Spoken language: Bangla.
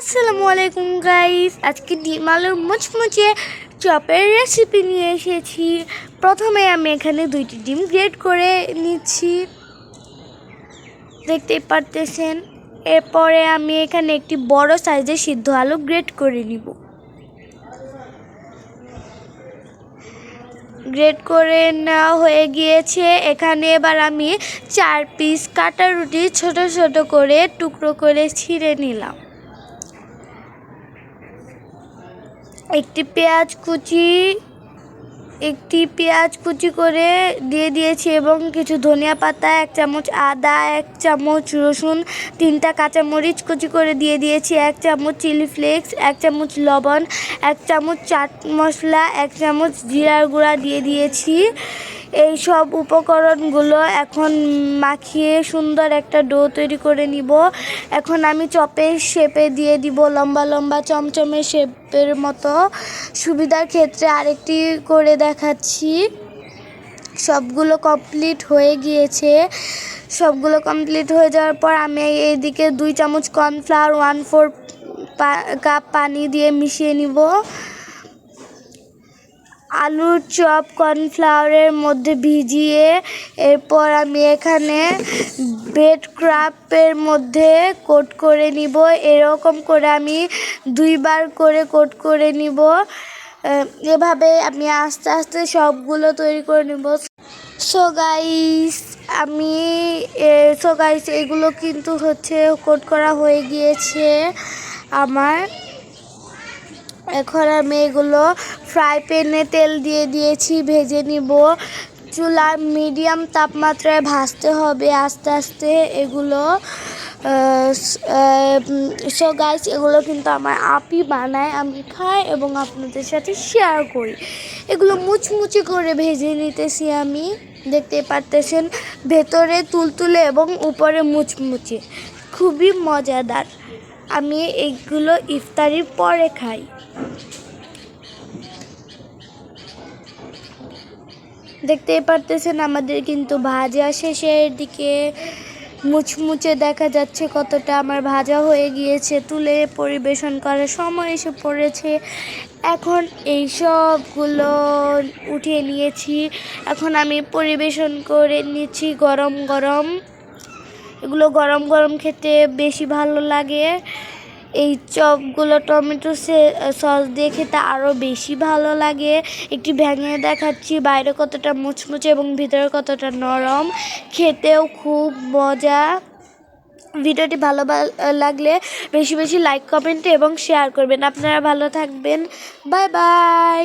আসসালামু আলাইকুম গাইস আজকে ডিম আলুর মুচমুচে চপের রেসিপি নিয়ে এসেছি। প্রথমে আমি এখানে দুইটি ডিম গ্রেড করে নিচ্ছি। দেখতেই পারতেছেন। এরপরে আমি এখানে একটি বড় সাইজের সিদ্ধ আলু গ্রেড করে নিব। গ্রেড করে নেওয়া হয়ে গিয়েছে। এখানে এবার আমি চার পিস কাটা রুটি ছোট ছোট করে টুকরো করে ছিঁড়ে নিলাম। একটি পেঁয়াজ কুচি, একটি পেঁয়াজ কুচি করে দিয়ে দিয়েছি এবং কিছু ধনিয়া পাতা, এক চামচ আদা, এক চামচ রসুন, তিনটা কাঁচামরিচ কুচি করে দিয়ে দিয়েছি, এক চামচ চিলি ফ্লেক্স, এক চামচ লবণ, এক চামচ চাট মশলা, এক চামচ জিরার গুঁড়া দিয়ে দিয়েছি। এই সব উপকরণগুলো এখন মাখিয়ে সুন্দর একটা ডো তৈরি করে নিব। এখন আমি চপের শেপে দিয়ে দিব লম্বা লম্বা চমচমে শেপের মতো। সুবিধার ক্ষেত্রে আরেকটি করে দেখাচ্ছি। সবগুলো কমপ্লিট হয়ে গিয়েছে। সবগুলো কমপ্লিট হয়ে যাওয়ার পর আমি এইদিকে দুই চামচ কর্নফ্লাওয়ার ওয়ান ফোর কাপ পানি দিয়ে মিশিয়ে নিব। আলুর চপ, কর্নফ্লাওয়ারের মধ্যে ভিজিয়ে এরপর আমি এখানে ব্রেড ক্রাফের মধ্যে কোট করে নিব। এরকম করে আমি দুইবার করে কোট করে নিব। এভাবে আমি আস্তে আস্তে সবগুলো তৈরি করে নিব। সো গাইস আমি সো গাইস এগুলো কিন্তু হচ্ছে কোট করা হয়ে গিয়েছে আমার। এখন আমি এগুলো ফ্রাই প্যানে তেল দিয়ে দিয়েছি, ভেজে নিব। চুলা মিডিয়াম তাপমাত্রায় ভাজতে হবে। আস্তে আস্তে এগুলো সো গাইস এগুলো কিন্তু আমার আপি বানায়, আমি খাই এবং আপনাদের সাথে শেয়ার করি। এগুলো মুচমুচে করে ভেজে নিতেছি আমি। দেখতে পারতেছেন, ভেতরে তুলতুলে এবং উপরে মুচমুচে। খুবই মজাদার। আমি এগুলো ইফতারির পরে খাই। দেখতেই পারতেছেন, আমাদের কিন্তু ভাজা শেষের দিকে মুচমুচে দেখা যাচ্ছে কতটা। আমার ভাজা হয়ে গিয়েছে, তুলে পরিবেশন করার সময় এসে পড়েছে। এখন এই সবগুলো উঠিয়ে নিয়েছি। এখন আমি পরিবেশন করে নিচ্ছি গরম গরম। এগুলো গরম গরম খেতে বেশি ভালো লাগে। এই চপগুলো টমেটো সস দিয়ে খেতে আরও বেশি ভালো লাগে। একটি ভেঙে দেখাচ্ছি, বাইরে কতটা মুচমুচে এবং ভিতরে কতটা নরম। খেতেও খুব মজা। ভিডিওটি ভালো লাগলে বেশি বেশি লাইক, কমেন্ট এবং শেয়ার করবেন। আপনারা ভালো থাকবেন। Bye bye.